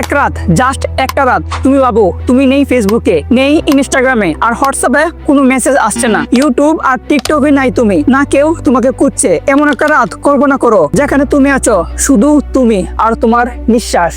এক রাত জাস্ট একটা রাত। তুমি ভাবো, তুমি নেই ফেসবুকে নেই ইনস্টাগ্রামে আর হোয়াটসঅ্যাপে কোনো মেসেজ আসছে না। ইউটিউব আর টিকটকে নাই তুমি। না কেউ তোমাকে খুঁজছে। এমন একটা রাত, কল্পনা করো, যেখানে তুমি আছো, শুধু তুমি আর তোমার নিঃশ্বাস।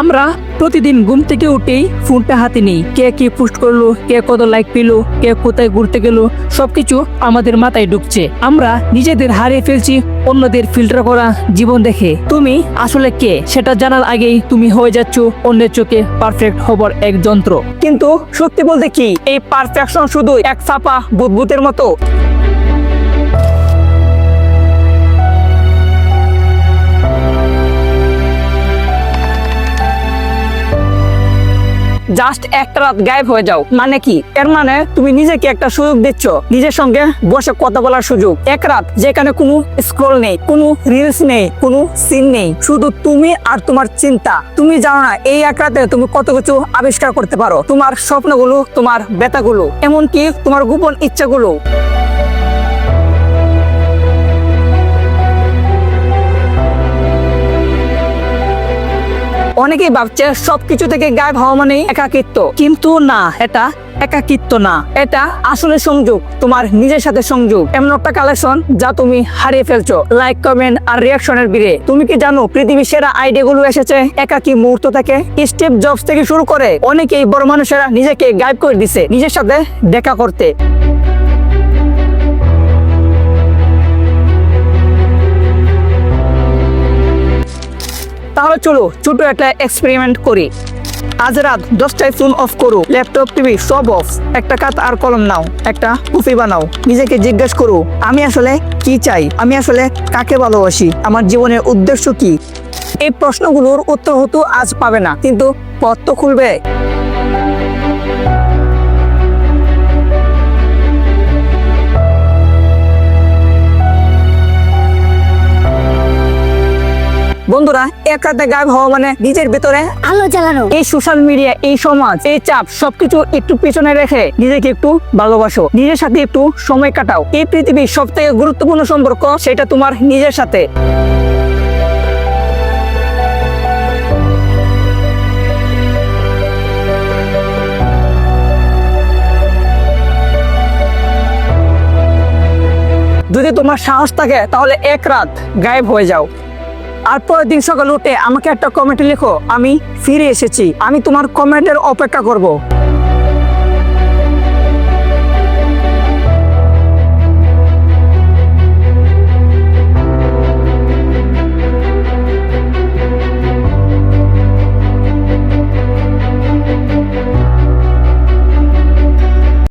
আমরা প্রতিদিন ঘুম থেকে উঠেই ফোনটা হাতে নেই। কে কি পোস্ট করল, কে কত লাইক পেল, কে কোথায় ঘুরতে গেল, সবকিছু আমাদের মাথায় ঢুকছে। আমরা নিজেদের হারিয়ে ফেলছি, অন্যদের ফিল্টার করা জীবন দেখে। তুমি আসলে কে? সেটা জানার আগেই তুমি হয়ে যাচ্ছ অন্যের চোখে পারফেক্ট হবার এক যন্ত্র। কিন্তু সত্যি বলতে কি? এই পারফেকশন শুধু এক ছাপা বুদবুতের মতো? জাস্ট একটা রাত গায়েব হয়ে যাও। মানে কি? এর মানে তুমি নিজেকে একটা সুযোগ দিচ্ছ। নিজের সঙ্গে বসে কথা বলার সুযোগ। এক রাত যেখানে কোনো স্ক্রল নেই, কোনো রিলস নেই, কোনো সিন নেই। শুধু তুমি আর তোমার চিন্তা। তুমি জানো না, এই এক রাতে তুমি কত কিছু আবিষ্কার করতে পারো। তোমার স্বপ্নগুলো, তোমার ব্যথাগুলো, এমনকি তোমার গোপন ইচ্ছাগুলো। অনেকেই ভাবছে সবকিছু থেকে গায়েব হওয়া মানে একাকিত্ব। কিন্তু না, এটা একাকিত্ব না। এটা আসলে সংযোগ, তোমার নিজের সাথে সংযোগ। এমন একটা কালেকশন যা তুমি হারিয়ে ফেলছো। লাইক কমেন্ট আর রিয়াকশনের বিরে তুমি কি জানো, পৃথিবীর সেরা আইডিয়া গুলো এসেছে একাকি মুহূর্ত থেকে? স্টেপ জবস থেকে শুরু করে অনেকেই বড় মানুষেরা নিজেকে গায়েব করে দিছে নিজের সাথে দেখা করতে। তাহলে চলো ছোট একটা এক্সপেরিমেন্ট করি। আজ রাত দশটায় ফোন অফ করো ল্যাপটপ টিভি সব অফ একটা কাত আর কলম নাও, একটা কফি বানাও, নিজেকে জিজ্ঞেস করো, আমি আসলে কি চাই? আমি আসলে কাকে ভালোবাসি? আমার জীবনের উদ্দেশ্য কি? এই প্রশ্নগুলোর উত্তর হতো আজ পাবে না, কিন্তু পথ তো খুলবে। বন্ধুরা এক রাতে গায়েব হওয়া মানে নিজের ভেতরে আলো জ্বালানো। এই সোশ্যাল মিডিয়া এই সমাজ এই চাপ সবকিছু একটু পিছনে রেখে নিজেকে একটু ভালোবাসো নিজের সাথে একটু সময় কাটাও। এই পৃথিবীর সব থেকে গুরুত্বপূর্ণ সম্পর্ক সেটা তোমার নিজের সাথে। যদি তোমার সাহস থাকে তাহলে এক রাত গায়েব হয়ে যাও। আর পরের দিন সকাল উঠে আমাকে একটা কমেন্ট লেখো, আমি ফিরে এসেছি। আমি তোমার কমেন্টের অপেক্ষা করব।